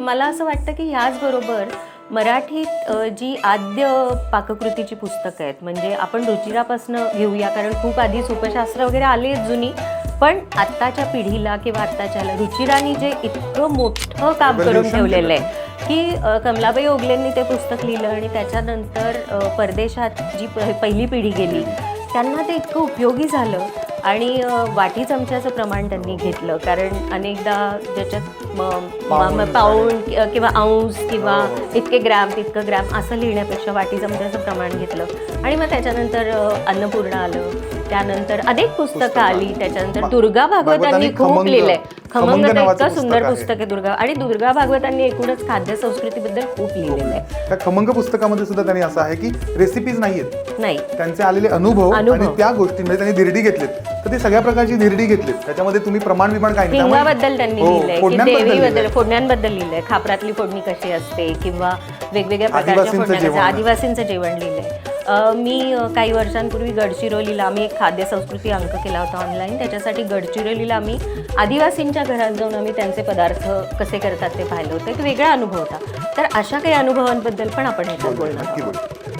मला असं वाटतं की ह्याचबरोबर मराठीत जी आद्य पाककृतीची पुस्तकं आहेत म्हणजे आपण रुचिरापासनं घेऊया कारण खूप आधी सुपशास्त्र वगैरे आले जुनी पण आत्ताच्या पिढीला किंवा आत्ताच्याला रुचिरानी जे इतकं मोठं काम करून ठेवलेलं आहे की कमलाबाई ओगलेंनी ते पुस्तक लिहिलं आणि त्याच्यानंतर परदेशात जी पहिली पिढी गेली त्यांना ते इतकं उपयोगी झालं. आणि वाटी चमच्याचं प्रमाण त्यांनी घेतलं. कारण अनेकदा ज्याच्यात पाऊण कि- किंवा अंश किंवा इतके ग्रॅम तितकं ग्रॅम असं लिहिण्यापेक्षा वाटी चमच्याचं प्रमाण घेतलं. आणि मग त्याच्यानंतर अन्नपूर्णा आलं. त्यानंतर अनेक पुस्तकं आली. त्याच्यानंतर दुर्गा भागवतांनी खूप लिहिलंय. खमंग इतकं सुंदर पुस्तक आहे. दुर्गा. आणि दुर्गा भागवतांनी एकूणच खाद्य संस्कृतीबद्दल खूप लिहिलेलं आहे. त्या खमंग पुस्तकामध्ये सुद्धा त्यांनी असं आहे की रेसिपीज नाहीयेत. नाही. त्यांचे आलेले अनुभव. आणि त्या गोष्टींमध्ये त्यांनी धिरडी घेतलीत. तर ते सगळ्या प्रकारची धिरडी घेतलीत. त्याच्यामध्ये तुम्ही प्रमाण विमाण नाही. त्यामुळे- हिंगाबद्दल त्यांनी हो, लिहिलंय देवीबद्दल लिहिलंय. फोडण्यांबद्दल लिहिलंय. खापरातली फोडणी कशी असते किंवा वेगवेगळ्या प्रकारच्या आदिवासींचं फोडण्या जेवण. कशा आदिवासींचं जेवण लिहिलंय. मी काही वर्षांपूर्वी गडचिरोलीला आम्ही एक खाद्य संस्कृती अंक केला होता ऑनलाईन त्याच्यासाठी गडचिरोलीला आम्ही आदिवासींच्या घरात जाऊन आम्ही त्यांचे पदार्थ कसे करतात ते पाहिलं होतं. एक वेगळा अनुभव होता. तर अशा काही अनुभवांबद्दल पण आपण ह्याच्यात बोलणार आहोत. बोलू.